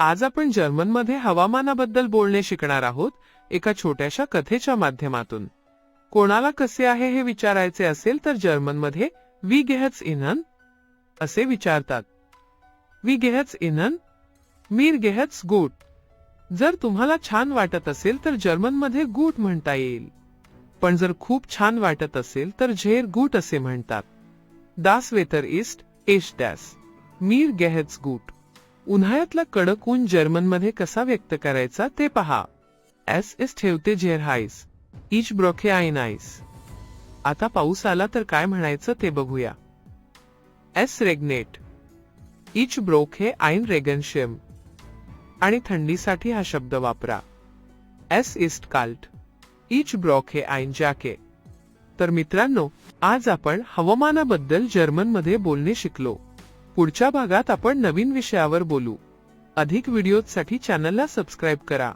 आज आपण जर्मनमध्ये हवामानाबद्दल बोलणे शिकणार आहोत एका छोट्याशा कथेच्या माध्यमातून. कोणाला कसे आहे हे विचारायचे असेल तर जर्मनमध्ये वी गेहच इनन असे विचारतात. वी गेहच इनन मीर गेहच गुट जर तुम्हाला छान वाटत असेल तर जर्मनमध्ये गुट म्हणता येईल. पण जर खूप छान वाटत असेल तर झेर गुट असे म्हणतात. दास वेतर इस्ट एश डॅस मीर गेहच गुट उन्हाळ्यातला कडक ऊन जर्मनमध्ये कसा व्यक्त करायचा ते पहा. एस एस ठेवते झेर हायस इच ब्रोखे आईन आईस आता पाऊस आला तर काय म्हणायचं ते बघूया. एस रेग्नेट इच हे आईन रेगनशिम आणि थंडीसाठी हा शब्द वापरा. एस इस्ट काल्ट इच हे आईन जाके तर मित्रांनो आज आपण हवामानाबद्दल जर्मनमध्ये बोलणे शिकलो. पुढच्या भागात आपण नवीन विषयावर बोलू. अधिक व्हिडिओसाठी चॅनलला सबस्क्राईब करा.